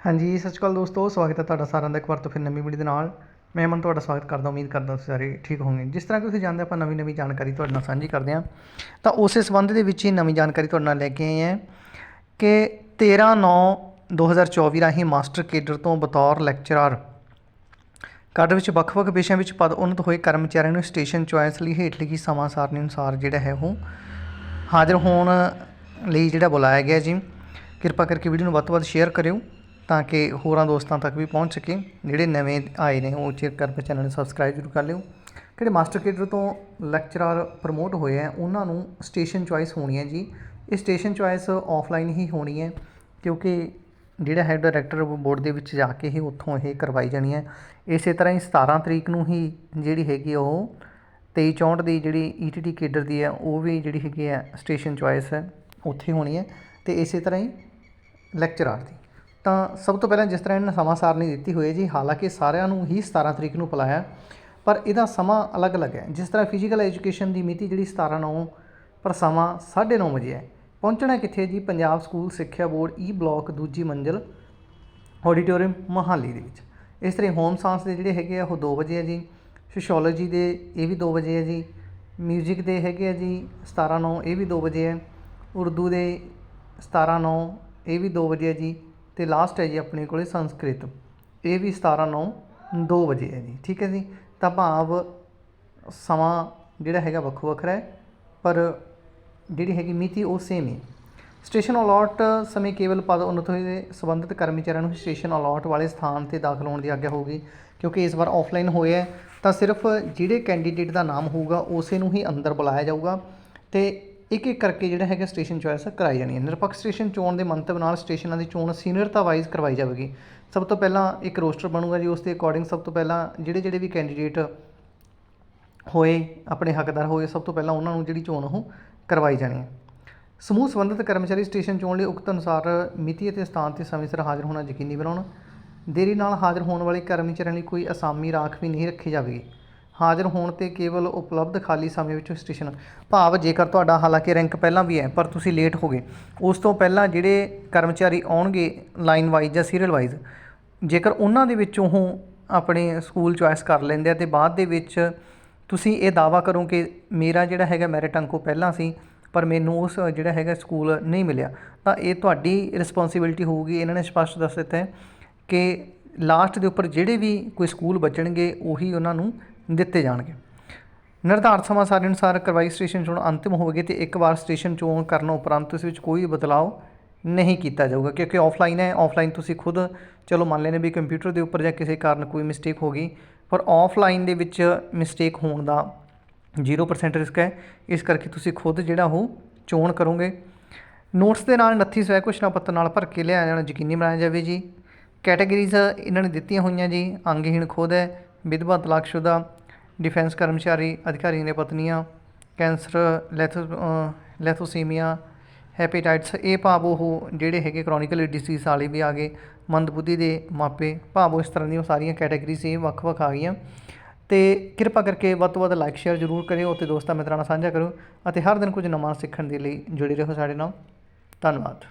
ਹਾਂਜੀ, ਸਤਿ ਸ਼੍ਰੀ ਅਕਾਲ ਦੋਸਤੋ, ਸਵਾਗਤ ਹੈ ਤੁਹਾਡਾ ਸਾਰਿਆਂ ਦਾ ਇੱਕ ਵਾਰ ਤੋਂ ਫਿਰ ਨਵੀਂ ਵੀਡੀਓ ਦੇ ਨਾਲ। ਮੈਂ ਮਨ ਤੁਹਾਡਾ ਸਵਾਗਤ ਕਰਦਾ, ਉਮੀਦ ਕਰਦਾ ਤੁਸੀਂ ਸਾਰੇ ਠੀਕ ਹੋਵੋਗੇ। ਜਿਸ ਤਰ੍ਹਾਂ ਕਿ ਤੁਸੀਂ ਜਾਣਦੇ ਆਪਾਂ ਨਵੀਂ ਨਵੀਂ ਜਾਣਕਾਰੀ ਤੁਹਾਡੇ ਨਾਲ ਸਾਂਝੀ ਕਰਦੇ ਹਾਂ। ਤਾਂ ਉਸੇ ਸੰਬੰਧ ਦੇ ਵਿੱਚ ਹੀ ਨਵੀਂ ਜਾਣਕਾਰੀ ਤੁਹਾਡੇ ਨਾਲ ਲੈ ਕੇ ਆਏ ਹਾਂ ਕਿ 13 9 2024 ਰਾਹੀਂ ਮਾਸਟਰ ਕੇਡਰ ਤੋਂ ਬਤੌਰ ਲੈਕਚਰਰ ਕਾਡਰ ਵਿੱਚ ਵੱਖ-ਵੱਖ ਵਿਸ਼ਿਆਂ ਵਿੱਚ ਪਦ ਉન્નਤ ਹੋਏ ਕਰਮਚਾਰੀਆਂ ਨੂੰ ਸਟੇਸ਼ਨ ਚੁਆਇਸ ਲਈ ਹੇਠ ਲਿਖੀ ਸਮਾਂ ਸਾਰਣੀ ਅਨੁਸਾਰ ਜਿਹੜਾ ਹੈ ਉਹ ਹਾਜ਼ਰ ਹੋਣ ਲਈ ਜਿਹੜਾ ਬੁਲਾਇਆ ਗਿਆ ਜੀ। ਕਿਰਪਾ ਕਰਕੇ ਵੀਡੀਓ ਨੂੰ ਵੱਧ ਤੋਂ ਵੱਧ ਸ਼ੇਅਰ ਕਰਿਓ। ਤਾਂ ਕਿ ਹੋਰਾਂ ਦੋਸਤਾਂ ਤੱਕ ਵੀ ਪਹੁੰਚ ਸਕੇ। ਜਿਹੜੇ ਨਵੇਂ ਆਏ ਨੇ, ਉਹ ਚੈੱਕ ਕਰਕੇ ਚੈਨਲ ਨੂੰ ਸਬਸਕ੍ਰਾਈਬ ਜ਼ਰੂਰ ਕਰ ਲਿਓ। ਜਿਹੜੇ ਮਾਸਟਰ ਕੇਡਰ ਤੋਂ ਲੈਕਚਰਰ ਪ੍ਰਮੋਟ ਹੋਏ ਆ, ਉਹਨਾਂ ਨੂੰ ਸਟੇਸ਼ਨ ਚੁਆਇਸ ਹੋਣੀ ਹੈ ਜੀ। ਇਹ ਸਟੇਸ਼ਨ ਚੁਆਇਸ ਆਫਲਾਈਨ ਹੀ ਹੋਣੀ ਹੈ ਕਿਉਂਕਿ ਜਿਹੜਾ ਹੈ ਡਾਇਰੈਕਟਰ ਬੋਰਡ ਦੇ ਵਿੱਚ ਜਾ ਕੇ ਹੀ ਉੱਥੋਂ ਇਹ ਕਰਵਾਈ ਜਾਣੀ ਹੈ ਇਸੇ ਤਰ੍ਹਾਂ ਹੀ 17 ਤਰੀਕ ਨੂੰ ਹੀ ਜਿਹੜੀ ਹੈਗੀ ਉਹ 23 64 ਦੀ ਜਿਹੜੀ ਈਟੀਟੀ ਕੇਡਰ ਦੀ ਹੈ ਉਹ ਵੀ ਜਿਹੜੀ ਹੈਗੀ ਹੈ ਸਟੇਸ਼ਨ ਚੁਆਇਸ ਹੈ ਉੱਥੇ ਹੋਣੀ ਹੈ ਤੇ ਇਸੇ ਤਰ੍ਹਾਂ ਹੀ ਲੈਕਚਰਰ ਦੀ। ਤਾਂ ਸਭ ਤੋਂ ਪਹਿਲਾਂ ਜਿਸ ਤਰ੍ਹਾਂ ਇਹਨਾਂ ਸਮਾਂ ਸਾਰਣੀ ਦਿੱਤੀ ਹੋਈ ਹੈ ਜੀ, ਹਾਲਾਂਕਿ ਸਾਰਿਆਂ ਨੂੰ ਹੀ 17 ਤਰੀਕ ਨੂੰ ਬੁਲਾਇਆ, ਪਰ ਇਹਦਾ ਸਮਾਂ ਅਲੱਗ-ਅਲੱਗ ਹੈ। ਜਿਸ ਤਰ੍ਹਾਂ ਫਿਜ਼ੀਕਲ ਐਜੂਕੇਸ਼ਨ ਦੀ ਮਿਤੀ ਜਿਹੜੀ 17 9 ਪਰ ਸਮਾਂ 9:30 ਵਜੇ ਹੈ। ਪਹੁੰਚਣਾ ਕਿੱਥੇ ਜੀ? ਪੰਜਾਬ ਸਕੂਲ ਸਿੱਖਿਆ ਬੋਰਡ e ਈ ਬਲਾਕ ਦੂਜੀ ਮੰਜ਼ਲ ਆਡੀਟੋਰੀਅਮ ਮਹਾਲੀ ਦੇ ਵਿੱਚ। ਇਸ ਤਰ੍ਹਾਂ ਹੋਮ ਸਾਇੰਸ ਦੇ ਜਿਹੜੇ ਹੈਗੇ ਆ, ਉਹ 2 ਵਜੇ ਹੈ ਜੀ। ਸੋਸ਼ੀਓਲੋਜੀ ਦੇ, ਇਹ ਵੀ 2 ਵਜੇ ਹੈ ਜੀ। ਮਿਊਜ਼ਿਕ ਦੇ ਹੈਗੇ ਆ ਜੀ 17 9 ਇਹ ਵੀ 2 ਵਜੇ ਹੈ। ਉਰਦੂ ਦੇ 17 9 ਇਹ ਵੀ 2 ਵਜੇ ਹੈ ਜੀ। ਤੇ ਲਾਸਟ ਹੈ ਜੀ ਆਪਣੇ ਕੋਲੇ ਸੰਸਕ੍ਰਿਤ। ਇਹ ਵੀ 17 9 2 ਵਜੇ ਹੈ ਜੀ, ਠੀਕ ਹੈ ਜੀ? ਤਾਂ ਭਾਵ ਸਮਾਂ ਜਿਹੜਾ ਹੈਗਾ ਵੱਖੋ ਵੱਖਰਾ ਹੈ, ਪਰ ਜਿਹੜੀ ਹੈਗੀ ਮਿਤੀ ਉਹ ਸੇਮ ਹੈ ਸਟੇਸ਼ਨ ਅਲਾਟ ਸਮੇਂ ਕੇਵਲ ਪਦ ਉન્નਤ ਹੋਏ ਸੰਬੰਧਿਤ ਕਰਮਚਾਰੀਆਂ ਨੂੰ ਸਟੇਸ਼ਨ ਅਲਾਟ ਵਾਲੇ ਸਥਾਨ ਤੇ ਦਾਖਲ ਹੋਣ ਦੀ ਆਗਿਆ ਹੋਊਗੀ, ਕਿਉਂਕਿ ਇਸ ਵਾਰ ਆਫਲਾਈਨ ਹੋਇਆ ਤਾਂ ਸਿਰਫ ਜਿਹੜੇ ਕੈਂਡੀਡੇਟ ਦਾ ਨਾਮ ਹੋਊਗਾ, ਉਸੇ ਨੂੰ ਹੀ ਅੰਦਰ ਬੁਲਾਇਆ ਜਾਊਗਾ, ਤੇ ਇੱਕ ਇੱਕ ਕਰਕੇ ਜਿਹੜਾ ਹੈਗਾ ਸਟੇਸ਼ਨ ਚੋਇਸ ਕਰਾਈ ਜਾਣੀ ਹੈ। ਨਿਰਪੱਖ ਸਟੇਸ਼ਨ ਚੋਣ ਦੇ ਮੰਤਵ ਨਾਲ ਸਟੇਸ਼ਨਾਂ ਦੀ ਚੋਣ ਸੀਨੀਅਰਤਾ ਵਾਈਜ਼ ਕਰਵਾਈ ਜਾਵੇਗੀ। ਸਭ ਤੋਂ ਪਹਿਲਾਂ ਇੱਕ ਰੋਸਟਰ ਬਣੂਗਾ ਜੀ, ਉਸ ਦੇ ਅਕੋਰਡਿੰਗ ਸਭ ਤੋਂ ਪਹਿਲਾਂ ਜਿਹੜੇ ਜਿਹੜੇ ਵੀ ਕੈਂਡੀਡੇਟ ਹੋਏ, ਆਪਣੇ ਹੱਕਦਾਰ ਹੋਏ, ਸਭ ਤੋਂ ਪਹਿਲਾਂ ਉਹਨਾਂ ਨੂੰ ਜਿਹੜੀ ਚੋਣ ਉਹ ਕਰਵਾਈ ਜਾਣੀ ਹੈ। ਸਮੂਹ ਸੰਬੰਧਿਤ ਕਰਮਚਾਰੀ ਸਟੇਸ਼ਨ ਚੋਣ ਲਈ ਉਕਤ ਅਨੁਸਾਰ ਮਿਤੀ ਅਤੇ ਸਥਾਨ ਤੇ ਸਮੇਂ ਸਿਰ ਹਾਜ਼ਰ ਹੋਣਾ ਯਕੀਨੀ ਬਣਾਉਣ। ਦੇਰੀ ਨਾਲ ਹਾਜ਼ਰ ਹੋਣ ਵਾਲੇ ਕਰਮਚਾਰੀਆਂ ਲਈ ਕੋਈ ਅਸਾਮੀ ਰਾਖ ਵੀ ਨਹੀਂ ਰੱਖੀ ਜਾਵੇਗੀ। ਹਾਜ਼ਰ ਹੋਣ ਤੇ ਕੇਵਲ ਉਪਲਬਧ ਖਾਲੀ ਸਮੇਂ ਵਿੱਚੋਂ ਸਟੇਸ਼ਨ। ਭਾਵ ਜੇਕਰ ਤੁਹਾਡਾ ਹਾਲਾਂਕਿ ਰੈਂਕ ਪਹਿਲਾਂ ਵੀ ਹੈ, ਪਰ ਤੁਸੀਂ ਲੇਟ ਹੋ ਗਏ ਉਸ ਤੋਂ ਪਹਿਲਾਂ ਜਿਹੜੇ ਕਰਮਚਾਰੀ ਆਉਣਗੇ ਲਾਈਨ ਵਾਈਜ਼ ਜਾਂ ਸੀਰੀਅਲ ਵਾਈਜ਼ ਜੇਕਰ ਉਹਨਾਂ ਦੇ ਵਿੱਚੋਂ ਉਹ ਆਪਣੇ ਸਕੂਲ ਚੁਆਇਸ ਕਰ ਲੈਂਦੇ ਆ ਤੇ ਬਾਅਦ ਦੇ ਵਿੱਚ ਤੁਸੀਂ ਇਹ ਦਾਵਾ ਕਰੋ ਕਿ ਮੇਰਾ ਜਿਹੜਾ ਹੈਗਾ ਮੈਰਿਟ ਅੰਕੋ ਪਹਿਲਾਂ ਸੀ, ਪਰ ਮੈਨੂੰ ਉਸ ਜਿਹੜਾ ਹੈਗਾ ਸਕੂਲ ਨਹੀਂ ਮਿਲਿਆ। ਤਾਂ ਇਹ ਤੁਹਾਡੀ ਰਿਸਪੌਂਸਿਬਿਲਟੀ ਹੋਊਗੀ। ਇਹਨਾਂ ਨੇ ਸਪਸ਼ਟ ਦੱਸ ਦਿੱਤਾ ਹੈ ਕਿ ਲਾਸਟ ਦੇ ਉੱਪਰ ਜਿਹੜੇ ਵੀ ਕੋਈ ਸਕੂਲ ਬਚਣਗੇ, ਉਹੀ ਉਹਨਾਂ ਨੂੰ ਦਿੱਤੇ ਜਾਣਗੇ। ਨਿਰਧਾਰਤ ਸਮਾਂ ਸਾਰੇ ਅਨੁਸਾਰ ਕਰਵਾਈ ਸਟੇਸ਼ਨ ਚੋਣ ਅੰਤਿਮ ਹੋਵੇਗੀ ਤੇ ਇੱਕ ਵਾਰ ਸਟੇਸ਼ਨ ਚੋਣ ਕਰਨ ਉਪਰੰਤ ਇਸ ਵਿੱਚ ਕੋਈ ਬਦਲਾਅ ਨਹੀਂ ਕੀਤਾ ਜਾਊਗਾ ਕਿਉਂਕਿ ਆਫਲਾਈਨ ਹੈ ਆਫਲਾਈਨ ਤੁਸੀਂ ਖੁਦ ਚਲੋ ਮੰਨ ਲੈਨੇ ਵੀ ਕੰਪਿਊਟਰ ਦੇ ਉੱਪਰ ਜਾਂ ਕਿਸੇ ਕਾਰਨ ਕੋਈ ਮਿਸਟੇਕ ਹੋ ਗਈ, ਪਰ ਆਫਲਾਈਨ ਦੇ ਵਿੱਚ ਮਿਸਟੇਕ ਹੋਣ ਦਾ 0% ਰਿਸਕ ਹੈ। ਇਸ ਕਰਕੇ ਤੁਸੀਂ ਖੁਦ ਜਿਹੜਾ ਉਹ ਚੋਣ ਕਰੋਗੇ। ਨੋਟਸ ਦੇ ਨਾਲ 29 ਸਵੈ ਕੁਸ਼ਨਾ ਪੱਤਰ ਨਾਲ ਭਰ ਕੇ ਲਿਆਇਆ ਜਾਣਾ ਯਕੀਨੀ ਬਣਾਇਆ ਜਾਵੇ ਜੀ। ਕੈਟਾਗਰੀਜ਼ ਇਹਨਾਂ ਨੇ ਦਿੱਤੀਆਂ ਹੋਈਆਂ ਜੀ, ਅੰਗਹੀਣ ਖੁਦ ਹੈ, ਵਿਧਵਾ ਤਲਾਕਸ਼ੁਦਾ ਡਿਫੈਂਸ ਕਰਮਚਾਰੀ ਅਧਿਕਾਰੀਆਂ ਦੀਆਂ ਪਤਨੀਆਂ, ਕੈਂਸਰ, ਲੈਥੋ ਲੈਥੋਸੀਮੀਆ, ਹੈਪੇਟਾਈਟਸ, ਇਹ ਭਾਵ ਉਹ ਜਿਹੜੇ ਹੈਗੇ ਕ੍ਰੋਨਿਕਲ ਡਿਸੀਜ਼ ਵਾਲੇ ਵੀ ਆ ਗਏ, ਮੰਦਬੁੱਧੀ ਦੇ ਮਾਪੇ, ਭਾਵ ਉਹ ਇਸ ਤਰ੍ਹਾਂ ਦੀਆਂ ਸਾਰੀਆਂ ਕੈਟਾਗਰੀਜ਼ ਇਹ ਵੱਖ-ਵੱਖ ਆ ਗਈਆਂ। ਤੇ ਕਿਰਪਾ ਕਰਕੇ ਵੱਧ ਤੋਂ ਵੱਧ ਲਾਈਕ ਸ਼ੇਅਰ ਜ਼ਰੂਰ ਕਰਿਓ ਅਤੇ ਦੋਸਤਾਂ ਮਿੱਤਰਾਂ ਨਾਲ ਸਾਂਝਾ ਕਰੋ ਅਤੇ ਹਰ ਦਿਨ ਕੁਝ ਨਵਾਂ ਸਿੱਖਣ ਦੇ ਲਈ ਜੁੜੇ ਰਹੋ ਸਾਡੇ ਨਾਲ। ਧੰਨਵਾਦ।